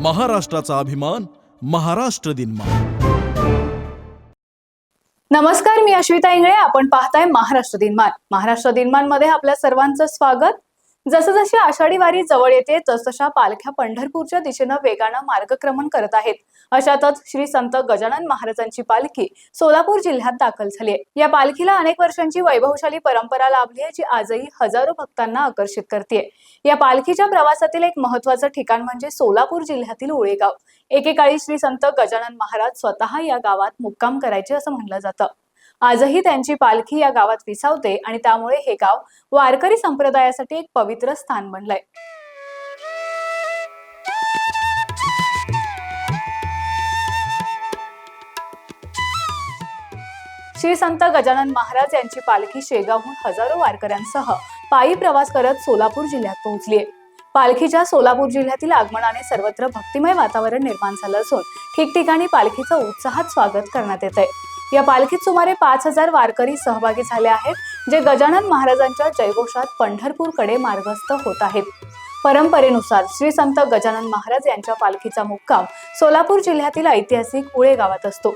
महाराष्ट्राचा अभिमान महाराष्ट्र दिनमान. नमस्कार मी अश्विता इंगळे. आपण पाहताय महाराष्ट्र दिनमान. महाराष्ट्र दिनमानमध्ये आपल्या सर्वांचं स्वागत. जसजशी आषाढी वारी जवळ येते तसतशा पालख्या पंढरपूरच्या दिशेनं वेगानं मार्गक्रमण करत आहेत. अशातच श्री संत गजानन महाराजांची पालखी सोलापूर जिल्ह्यात दाखल झाली आहे. या पालखीला अनेक वर्षांची वैभवशाली परंपरा लाभली आहे जी आजही हजारो भक्तांना आकर्षित करते या पालखीच्या प्रवासातील एक महत्वाचं ठिकाण म्हणजे सोलापूर जिल्ह्यातील उळेगाव. एकेकाळी श्री संत गजानन महाराज स्वतः या गावात मुक्काम करायचे असं म्हणलं जातं. आजही त्यांची पालखी या गावात विसावते आणि त्यामुळे हे गाव वारकरी संप्रदायासाठी एक पवित्र स्थान बनलंय. श्री संत गजानन महाराज यांची पालखी शेगावहून हजारो वारकऱ्यांसह पायी प्रवास करत सोलापूर जिल्ह्यात पोहोचलीय पालखीच्या सोलापूर जिल्ह्यातील आगमनाने सर्वत्र भक्तिमय वातावरण निर्माण झालं असून ठिकठिकाणी पालखीचं उत्साहात स्वागत करण्यात येत आहे या पालखीत सुमारे पाच हजार वारकरी सहभागी झाले आहेत जे गजानन महाराजांच्या जयघोषात पंढरपूरकडे मार्गस्थ होत आहेत. परंपरेनुसार श्री संत गजानन महाराज यांच्या पालखीचा मुक्काम सोलापूर जिल्ह्यातील ऐतिहासिक उळे गावात असतो.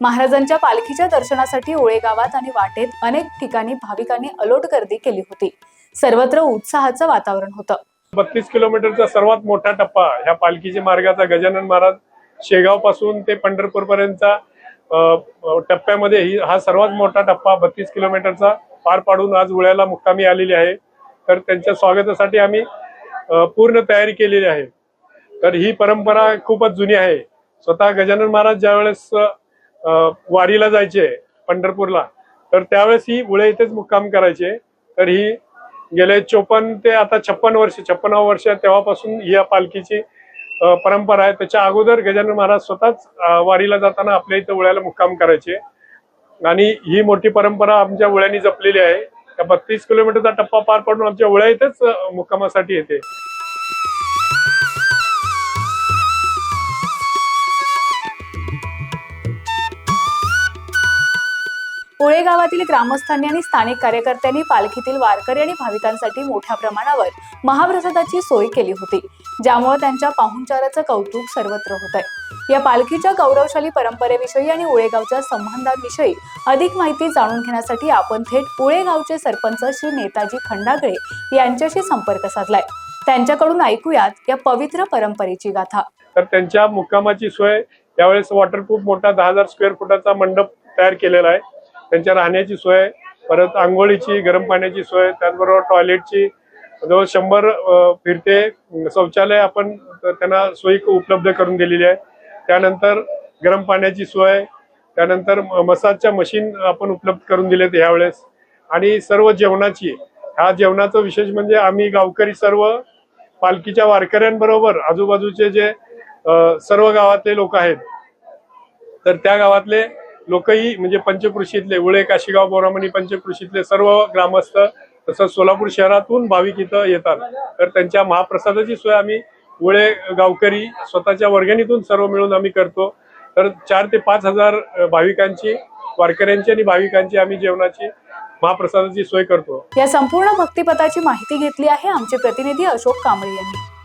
महाराजांच्या पालखीच्या दर्शनासाठी उळे गावात आणि वाटेत अनेक ठिकाणी भाविकांनी अलोट गर्दी केली होती. सर्वत्र उत्साहाचं वातावरण होतं. बत्तीस किलोमीटरचा सर्वात मोठा टप्पा ह्या पालखीच्या मार्गाचा गजानन महाराज शेगावपासून ते पंढरपूर पर्यंतचा टप्प्यामध्ये ही हा सर्वात मोठा टप्पा बत्तीस किलोमीटरचा पार पाडून आज उळ्याला मुक्कामी आलेली आहे. तर त्यांच्या स्वागतासाठी आम्ही पूर्ण तयारी केलेली आहे. तर ही परंपरा खूपच जुनी आहे. स्वतः गजानन महाराज ज्यावेळेस वारीला जायचे पंढरपूरला तर त्यावेळेस ही उळे इथेच मुक्काम करायचे. तर ही गेले चोपन्न ते आता छप्पन वर्ष छप्पनावं वर्ष तेव्हापासून ही या पालखीची परंपरा आहे. त्याच्या अगोदर गजानन महाराज स्वतःच वारीला जाताना आपल्या इथं उळ्याला मुक्काम करायचे. आणि ही मोठी परंपरा आमच्या उळ्यांनी जपलेली आहे. त्या बत्तीस किलोमीटरचा टप्पा पार पडून आमच्या उळ्या इथेच मुक्कामासाठी येते. कोळे गावातील ग्रामस्थांनी आणि स्थानिक कार्यकर्त्यांनी पालखीतील वारकरी आणि भाविकांसाठी मोठ्या प्रमाणावर महाप्रसादाची सोय केली होती ज्यामुळे त्यांच्या पाहुणचाराचं कौतुक सर्वत्र होत आहे या पालखीच्या गौरवशाली परंपरेविषयी आणि उळेगावच्या संबंधांविषयी अधिक माहिती जाणून घेण्यासाठी आपण थेट उळेगावचे सरपंच श्री नेताजी खंडागळे यांच्याशी संपर्क साधलाय. त्यांच्याकडून ऐकूयात या पवित्र परंपरेची गाथा. तर त्यांच्या मुक्कामाची सोय यावेळेस वॉटरप्रूफ मोठा दहा हजार स्क्वेअर फुटाचा मंडप तयार केलेला आहे. त्यांच्या राहण्याची सोय परत आंघोळीची गरम पाण्याची सोय त्याचबरोबर टॉयलेटची जवळ शंभर फिरते शौचालय आपण त्यांना सोयी उपलब्ध करून दिलेली आहे. त्यानंतर गरम पाण्याची सोय त्यानंतर मसाजच्या मशीन आपण उपलब्ध करून दिलेत ह्यावेळेस आणि सर्व जेवणाची ह्या जेवणाचं विशेष म्हणजे आम्ही गावकरी सर्व पालखीच्या वारकऱ्यांबरोबर आजूबाजूचे जे सर्व गावातले लोक आहेत तर त्या गावातले लोकही म्हणजे पंचकृषीतले उळे काशीगाव बोरामणी पंचकृषीतले सर्व ग्रामस्थ तसंच सोलापूर शहरातून भाविक इथं येतात. तर त्यांच्या महाप्रसादाची सोय आम्ही उळे गावकरी स्वतःच्या वर्गणीतून सर्व मिळून आम्ही करतो. तर चार ते पाच हजार भाविकांची वारकऱ्यांची आणि भाविकांची आम्ही जेवणाची महाप्रसादाची सोय करतो. या संपूर्ण भक्तिपथाची माहिती घेतली आहे आमचे प्रतिनिधी अशोक कांबळे यांनी.